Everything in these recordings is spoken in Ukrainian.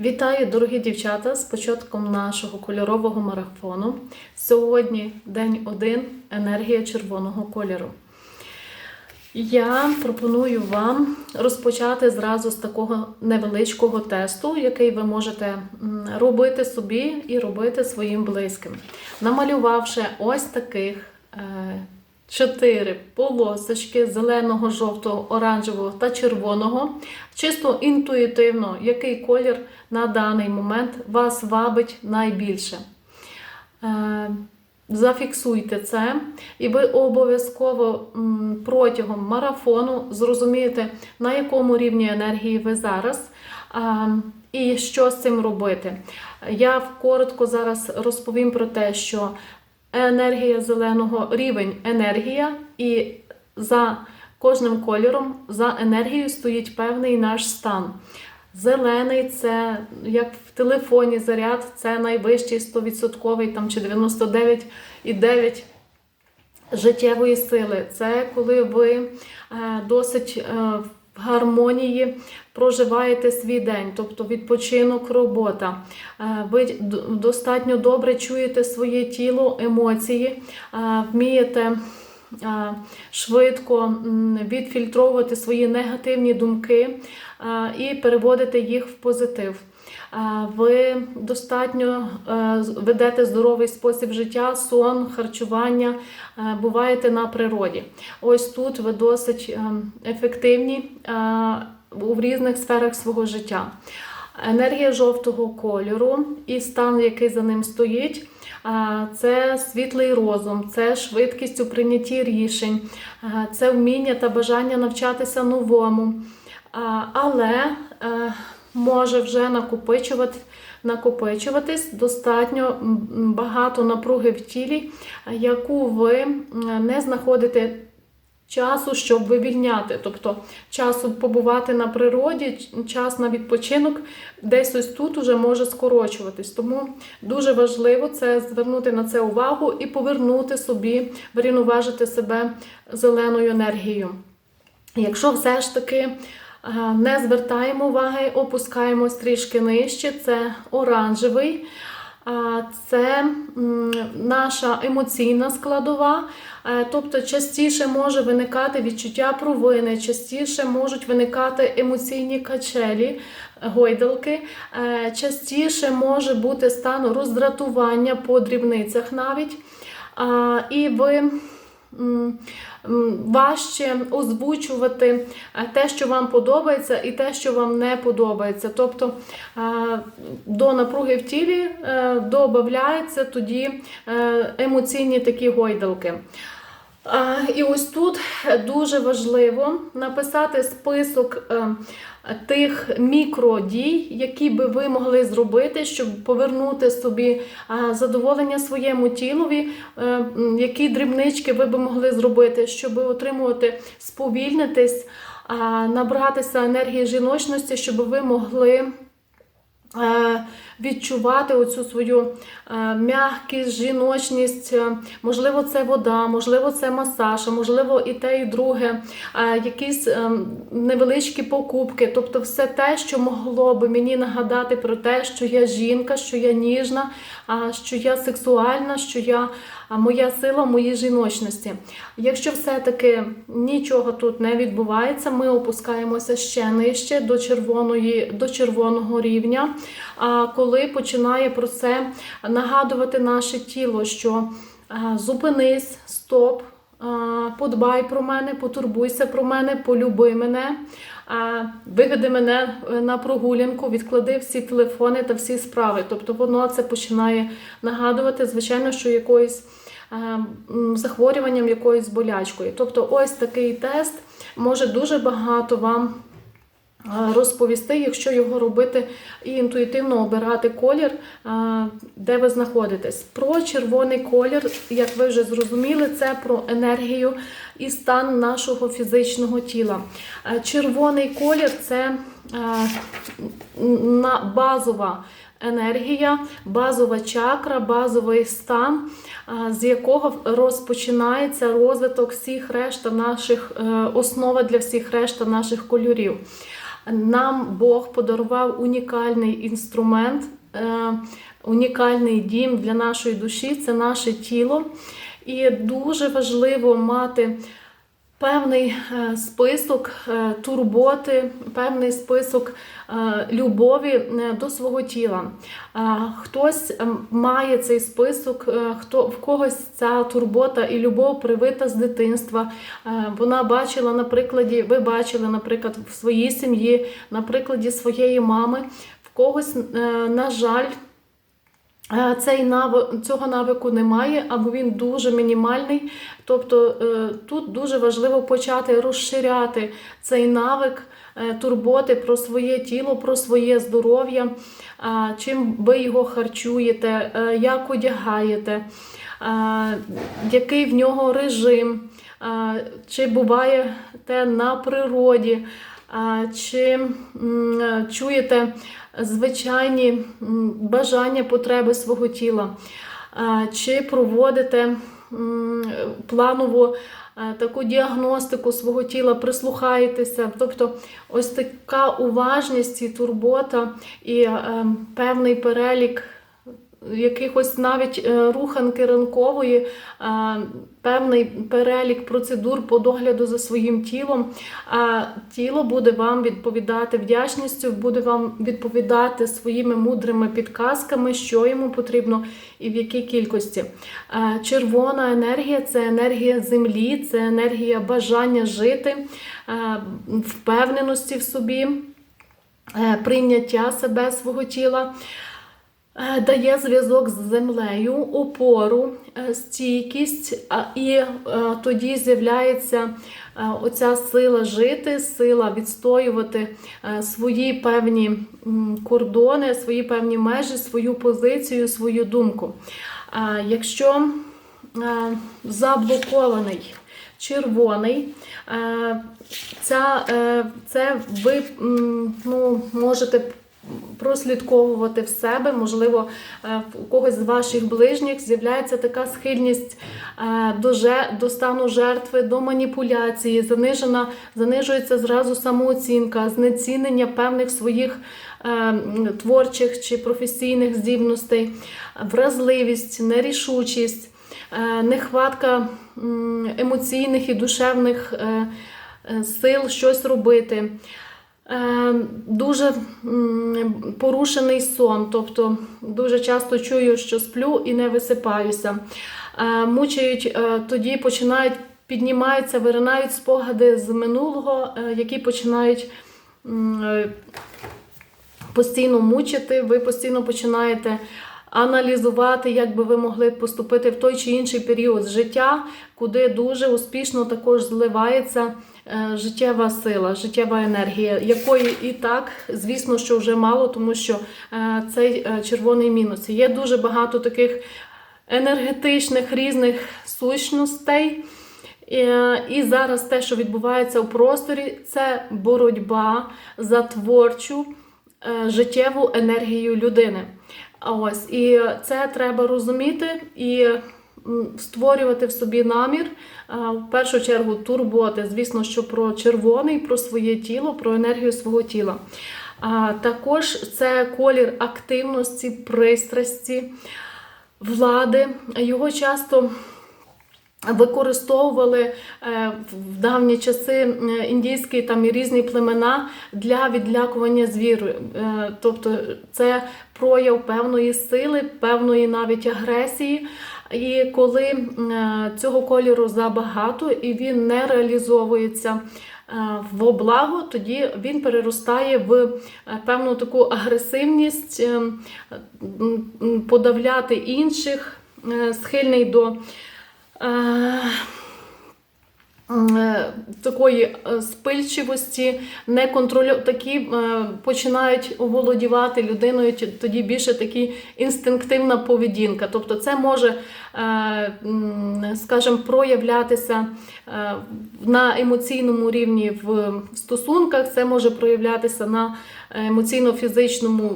Вітаю, дорогі дівчата, з початком нашого кольорового марафону. Сьогодні день один енергія червоного кольору. Я пропоную вам розпочати зразу з такого невеличкого тесту, який ви можете робити собі і робити своїм близьким. Намалювавши ось таких е, чотири полосочки зеленого, жовтого, оранжевого та червоного, чисто інтуїтивно, який колір на даний момент вас вабить найбільше. Е, Зафіксуйте це, і ви обов'язково протягом марафону зрозумієте, на якому рівні енергії ви зараз і що з цим робити. Я коротко зараз розповім про те, що енергія зеленого рівень енергія, і за кожним кольором, за енергією стоїть певний наш стан. Зелений це як в телефоні заряд, це найвищий 100% там, чи 99,9 життєвої сили. Це коли ви е, досить е, в гармонії проживаєте свій день, тобто відпочинок, робота. Е, Ви достатньо добре чуєте своє тіло, емоції, е, вмієте. е, Швидко відфільтровувати свої негативні думки і переводити їх в позитив. Ви достатньо ведете здоровий спосіб життя, сон, харчування, буваєте на природі. Ось тут ви досить е, ефективні у різних сферах свого життя. Енергія жовтого кольору і стан, який за ним стоїть. Це світлий розум, це швидкість у прийнятті рішень, це вміння та бажання навчатися новому. Але е, може вже накопичувати, накопичуватись достатньо багато напруги в тілі, яку ви не знаходите часу, щоб вивільняти. Тобто часу побувати на природі, час на відпочинок десь ось тут уже може скорочуватись. Тому дуже важливо це звернути на це увагу і повернути собі, врівноважити себе зеленою енергією. Якщо все ж таки е, не звертаємо уваги, опускаємось трішки нижче, це оранжевий. Це наша емоційна складова, Е, тобто частіше може виникати відчуття провини, частіше можуть виникати емоційні качелі, гойдалки, Е, частіше може бути стан роздратування по дрібницях навіть. І ви важче озвучувати е, те, що вам подобається, і те, що вам не подобається. Тобто е, до напруги в тілі е, додається тоді емоційні такі гойдалки. І ось тут дуже важливо написати список тих мікродій, які би ви могли зробити, щоб повернути собі задоволення своєму тілові, е, які дрібнички ви би могли зробити, щоб отримувати, сповільнитись, набратися енергії жіночності, щоб ви могли. Відчувати оцю свою е, м'якість, жіночність, е, можливо, це вода, можливо, це масаж, можливо, і те, і друге, е, якісь невеличкі покупки, тобто все те, що могло би мені нагадати про те, що я жінка, що я ніжна, що я сексуальна, що я моя сила, моїй жіночності. Якщо все-таки нічого тут не відбувається, ми опускаємося ще нижче до червоної, до червоного рівня. А коли починає про це нагадувати наше тіло, що зупинись, стоп. Подбай про мене, потурбуйся про мене, полюби мене, а, виведи мене е, на прогулянку, відклади всі телефони та всі справи. Тобто воно це починає нагадувати, звичайно, що якоюсь е, захворюванням, якоюсь болячкою. Тобто, ось такий тест може дуже багато вам е, розповісти, якщо його робити і інтуїтивно обирати колір, де ви знаходитесь. Про червоний колір, як ви вже зрозуміли, це про енергію і стан нашого фізичного тіла. Червоний колір це базова енергія, базова чакра, базовий стан, з якого розпочинається розвиток всіх решта наших е, основа для всіх решта наших кольорів. Нам Бог подарував унікальний інструмент, е, унікальний дім для нашої душі це наше тіло. І дуже важливо мати певний е, список е, турботи, певний список е, любові до свого тіла. Хтось має цей список, хто в когось ця турбота і любов привита з дитинства. Вона бачила на прикладі, ви бачили, наприклад, в своїй сім'ї, на прикладі своєї мами. В когось, на жаль, Цей навик, цього навику немає, або він дуже мінімальний. Тобто е, тут дуже важливо почати розширяти цей навик е, турботи про своє тіло, про своє здоров'я, чим ви його харчуєте, е, як одягаєте, який в нього режим, чи буває те на природі. Чи чуєте звичайні бажання, потреби свого тіла? Чи проводите планову таку діагностику свого тіла, прислухаєтеся? Тобто, ось така уважність і турбота, і е, певний перелік якихось навіть е, руханки ранкової, е, певний перелік процедур по догляду за своїм тілом. А тіло буде вам відповідати вдячністю, буде вам відповідати своїми мудрими підказками, що йому потрібно і в якій кількості. Е, Червона енергія це енергія землі, це енергія бажання жити, впевненості в собі, прийняття себе, свого тіла. Е, Дає зв'язок з землею, опору, е, стійкість, і е, тоді з'являється оця сила жити, сила відстоювати свої певні кордони, свої певні межі, свою позицію, свою думку. Якщо заблокований червоний, ця, це ви ну, можете прослідковувати в себе, можливо, е, у когось з ваших ближніх з'являється така схильність е, до, до стану жертви, до маніпуляції, занижена, занижується зразу самооцінка, знецінення певних своїх е, творчих чи професійних здібностей, вразливість, нерішучість, е, нехватка емоційних і душевних е, е, сил щось робити. Е, Дуже порушений сон, тобто дуже часто чую, що сплю і не висипаюся. Е, Мучають, е, тоді починають, піднімаються, виринають спогади з минулого, які починають постійно мучити, ви постійно починаєте аналізувати, як би ви могли поступити в той чи інший період життя, куди дуже успішно також зливається життєва сила, життєва енергія, якої і так, звісно, що вже мало, тому що е, цей е, червоний мінус. Є дуже багато таких енергетичних різних сущностей. Е, І зараз те, що відбувається у просторі, це боротьба за творчу е, життєву енергію людини. Ось і це треба розуміти і створювати в собі намір. В першу чергу турботи, звісно, що про червоний, про своє тіло, про енергію свого тіла. Також це колір активності, пристрасті, влади. Його часто використовували е, в давні часи е, індійські там і різні племена для відлякування звіру. Е, Тобто це прояв певної сили, певної навіть агресії. І коли цього кольору забагато і він не реалізовується в благо, тоді він переростає в певну таку агресивність, подавляти інших, схильний до такої е, спильчивості, неконтролю... такі е, починають оволодівати людиною, тоді більше такі інстинктивна поведінка. Тобто це може е, скажімо, проявлятися е, на емоційному рівні в стосунках, це може проявлятися на емоційно-фізичному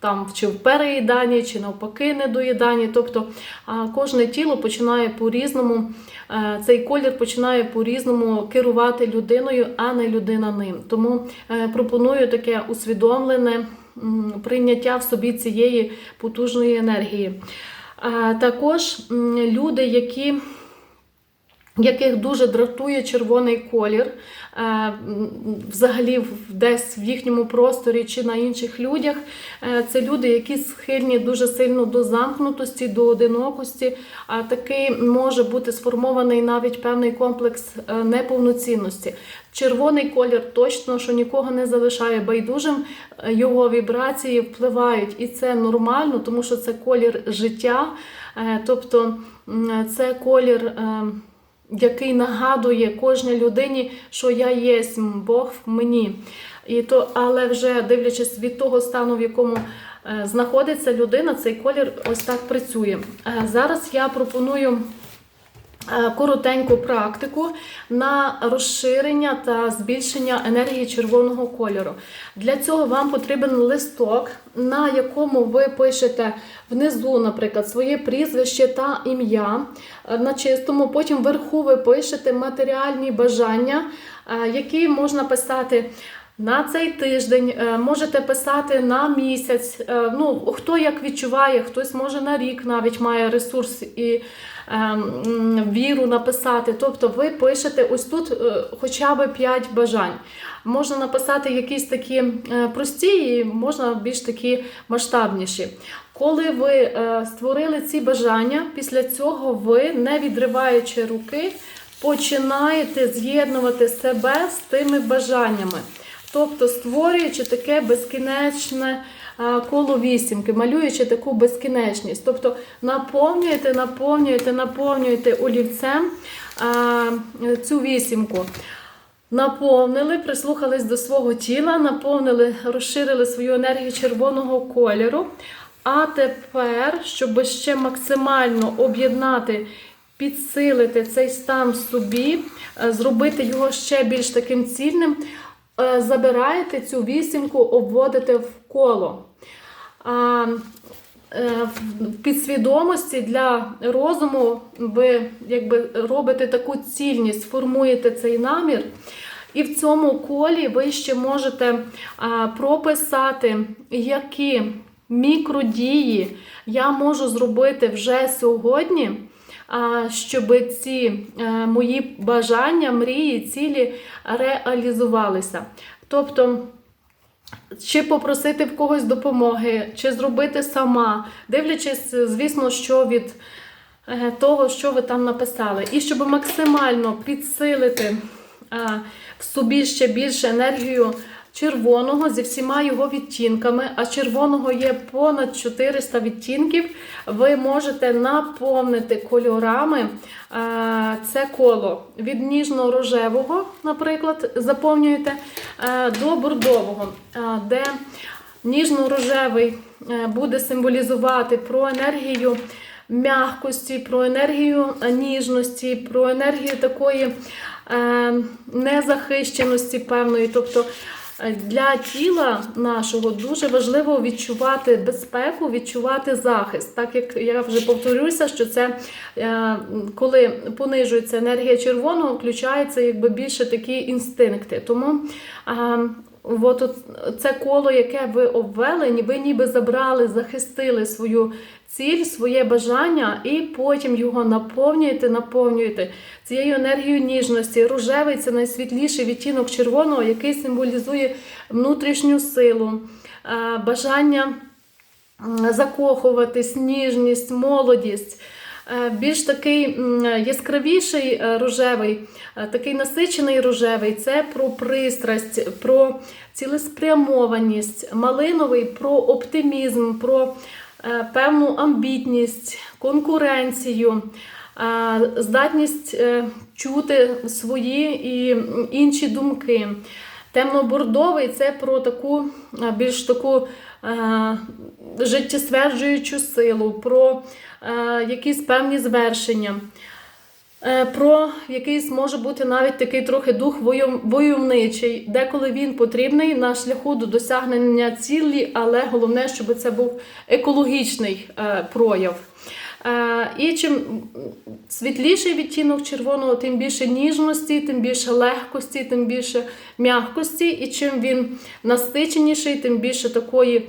там, чи в переїданні, чи навпаки недоїданні. Тобто кожне тіло починає по-різному, е, цей колір починає по-різному керувати людиною, а не людина ним. Тому е, пропоную таке усвідомлене прийняття в собі цієї потужної енергії. Також люди, які яких дуже дратує червоний колір, е, взагалі десь в їхньому просторі чи на інших людях. Е, Це люди, які схильні дуже сильно до замкнутості, до одинокості. А такий може бути сформований навіть певний комплекс е, неповноцінності. Червоний колір точно, що нікого не залишає байдужим, його вібрації впливають, і це нормально, тому що це колір життя, тобто це колір. Який нагадує кожній людині, що я єсмь, Бог в мені. І то, але вже дивлячись від того стану, в якому е, знаходиться людина, цей колір ось так працює. Е, зараз я пропоную. Е, Коротеньку практику на розширення та збільшення енергії червоного кольору. Для цього вам потрібен листок, на якому ви пишете внизу, наприклад, своє прізвище та ім'я е, на чистому. Потім вверху ви пишете матеріальні бажання, е, які можна писати. На цей тиждень можете писати на місяць. Ну хто як відчуває, хтось може на рік навіть має ресурс і віру написати. Тобто ви пишете ось тут е, хоча б 5 бажань. Можна написати якісь такі е, прості, і можна більш такі масштабніші. Коли ви е, створили ці бажання, після цього ви, не відриваючи руки, починаєте з'єднувати себе з тими бажаннями. Тобто створюючи таке безкінечне коло вісімки, малюючи таку безкінечність. Тобто наповнюєте, наповнюєте, наповнюєте олівцем е, цю вісімку. Наповнили, прислухались до свого тіла, наповнили, розширили свою енергію червоного кольору. А тепер, щоб ще максимально об'єднати, підсилити цей стан собі, е, зробити його ще більш таким цільним, е, забираєте цю вісімку, обводите в коло. Е, в підсвідомості для розуму ви якби робите таку цільність, формуєте цей намір. І в цьому колі ви ще можете прописати, які мікродії я можу зробити вже сьогодні, щоб ці е, мої бажання, мрії, цілі реалізувалися. Тобто, чи попросити в когось допомоги, чи зробити сама, дивлячись, звісно, що від е, того, що ви там написали. І щоб максимально підсилити е, в собі ще більше енергію червоного зі всіма його відтінками, а червоного є понад 400 відтінків, ви можете наповнити кольорами е, це коло від ніжно-рожевого, наприклад, заповнюєте, е, до бордового, е, де ніжно-рожевий буде символізувати про енергію м'якості, про енергію ніжності, про енергію такої незахищеності певної. Тобто для тіла нашого дуже важливо відчувати безпеку, відчувати захист. Так як я вже повторюся, що це е, коли понижується енергія червоного, включаються якби більше такі інстинкти. Тому е, От це коло, яке ви обвели, ви ніби забрали, захистили свою ціль, своє бажання, і потім його наповнюєте, наповнюєте цією енергією ніжності. Рожевий це найсвітліший відтінок червоного, який символізує внутрішню силу, е, бажання закохуватись, ніжність, молодість. Е, Більш такий яскравіший е, рожевий, е, такий насичений рожевий це про пристрасть, про цілеспрямованість, малиновий про оптимізм, про певну амбітність, конкуренцію, здатність чути свої і інші думки. Темно-бордовий це про таку більш таку життєстверджуючу силу, про е, якісь певні звершення. Е, Про якийсь може бути навіть такий трохи дух войовничий, деколи він потрібний на шляху до досягнення цілі, але головне, щоб це був екологічний е, прояв. Е, І чим світліший відтінок червоного, тим більше ніжності, тим більше легкості, тим більше м'якості. І чим він насиченіший, тим більше такої е,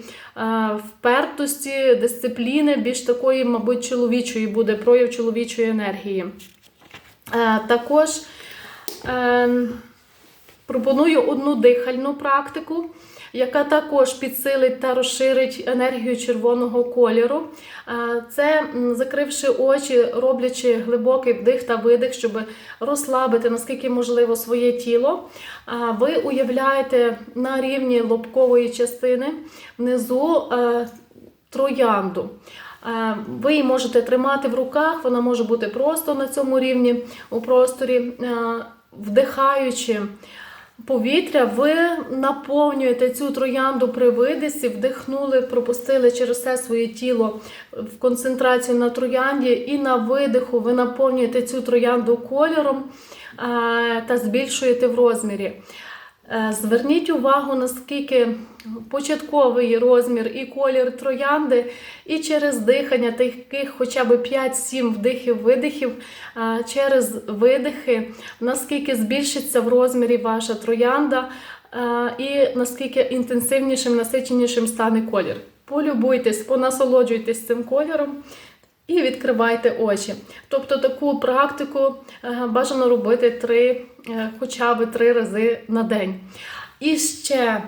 впертості, дисципліни, більш такої, мабуть, чоловічої буде прояв чоловічої енергії. Е, Також е, пропоную одну дихальну практику, яка також підсилить та розширить енергію червоного кольору. Це закривши очі, роблячи глибокий вдих та видих, щоб розслабити наскільки можливо своє тіло. Ви уявляєте на рівні лобкової частини внизу троянду. Ви її можете тримати в руках, вона може бути просто на цьому рівні у просторі, вдихаючи повітря, ви наповнюєте цю троянду при видисі, вдихнули, пропустили через все своє тіло в концентрацію на троянді, і на видиху ви наповнюєте цю троянду кольором е, та збільшуєте в розмірі. Е, Зверніть увагу, наскільки початковий розмір і колір троянди, і через дихання таких хоча б 5-7 вдихів-видихів, е, через видихи, наскільки збільшиться в розмірі ваша троянда, е, і наскільки інтенсивнішим, насиченішим стане колір. Полюбуйтесь, понасолоджуйтесь цим кольором. І відкривайте очі. Тобто таку практику бажано робити три, е, хоча б три рази на день. І ще е,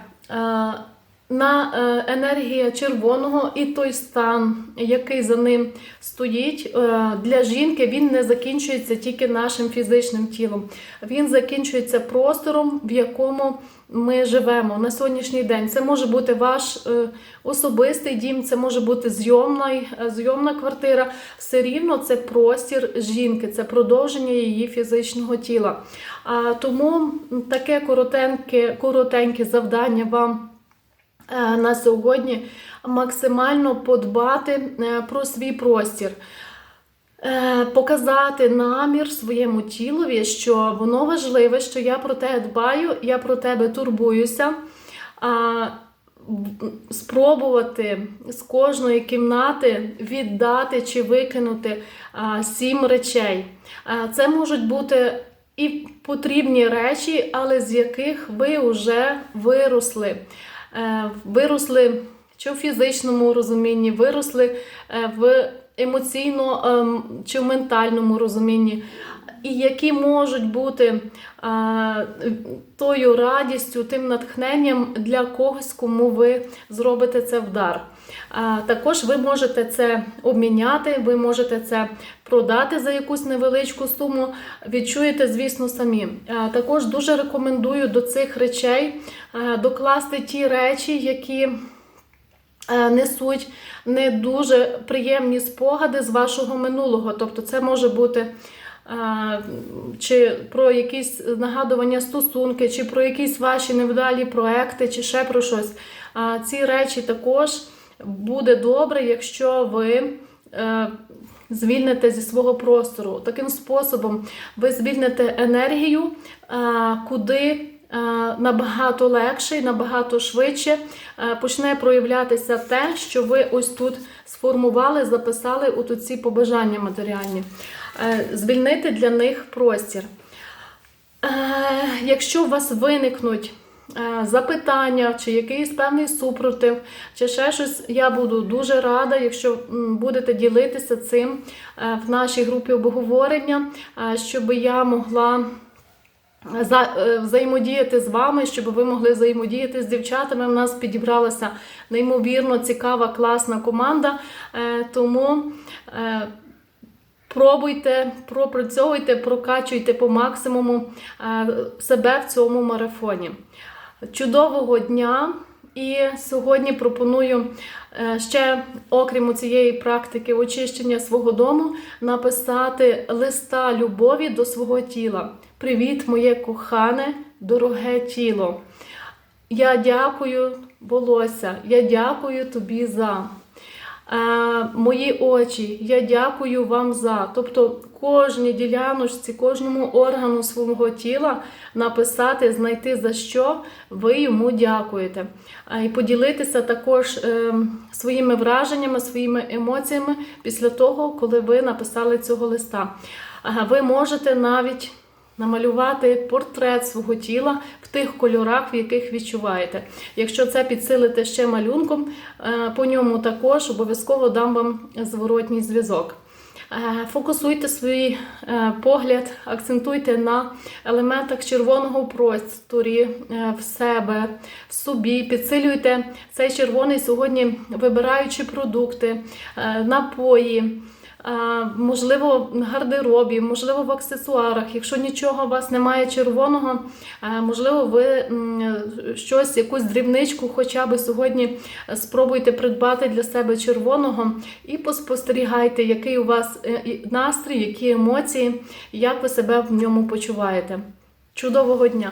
на е, енергія червоного і той стан, який за ним стоїть, е, для жінки він не закінчується тільки нашим фізичним тілом. Він закінчується простором, в якому ми живемо на сьогоднішній день. Це може бути ваш е, особистий дім, це може бути зйомна, зйомна квартира. Все рівно це простір жінки, це продовження її фізичного тіла. А тому таке коротеньке, коротеньке завдання вам. Е, На сьогодні максимально подбати е, про свій простір, Е, показати намір своєму тілові, що воно важливе, що я про те дбаю, я про тебе турбуюся. Спробувати з кожної кімнати віддати чи викинути сім речей. Це можуть бути і потрібні речі, але з яких ви вже виросли. Е, Виросли чи в фізичному розумінні, виросли е, в емоційно ем, чи в ментальному розумінні, і які можуть бути е, тою радістю, тим натхненням для когось, кому ви зробите це в дар. А, Також ви можете це обміняти, ви можете це продати за якусь невеличку суму. Відчуєте, звісно, самі. Також дуже рекомендую до цих речей докласти ті речі, які несуть не дуже приємні спогади з вашого минулого. Тобто, це може бути. Чи про якісь нагадування стосунки, чи про якісь ваші невдалі проекти, чи ще про щось. Ці речі також буде добре, якщо ви е, звільните зі свого простору. Таким способом ви звільните енергію, е, куди е, набагато легше і набагато швидше почне проявлятися те, що ви ось тут сформували, записали у ці побажання матеріальні. Звільнити для них простір. Якщо у вас виникнуть запитання, чи якийсь певний супротив, чи ще щось, я буду дуже рада, якщо будете ділитися цим е, в нашій групі обговорення, е, щоб я могла. Е, взаємодіяти з вами, щоб ви могли взаємодіяти з дівчатами. У нас підібралася неймовірно цікава, класна команда. Е, Тому е, пробуйте, пропрацьовуйте, прокачуйте по максимуму е, себе в цьому марафоні. Чудового дня! І сьогодні пропоную е, ще, окрім цієї практики очищення свого дому, написати листа любові до свого тіла. Привіт, моє кохане, дороге тіло. Я дякую, волосся, я дякую тобі за. Е, мої очі, я дякую вам за. Тобто кожній діляночці, кожному органу свого тіла написати, знайти за що ви йому дякуєте. І поділитися також е, своїми враженнями, своїми емоціями після того, коли ви написали цього листа. Ви можете навіть намалювати портрет свого тіла в тих кольорах, в яких відчуваєте. Якщо це підсилите ще малюнком, е, по ньому також обов'язково дам вам зворотній зв'язок. Е, Фокусуйте свій е, погляд, акцентуйте на елементах червоного просторі в себе, в собі. Підсилюйте цей червоний сьогодні, вибираючи продукти, напої. Можливо, в гардеробі, можливо, в аксесуарах. Якщо нічого у вас немає червоного, можливо, ви щось, якусь дрібничку, хоча б сьогодні спробуйте придбати для себе червоного і поспостерігайте, який у вас е, настрій, які емоції, як ви себе в ньому почуваєте. Чудового дня!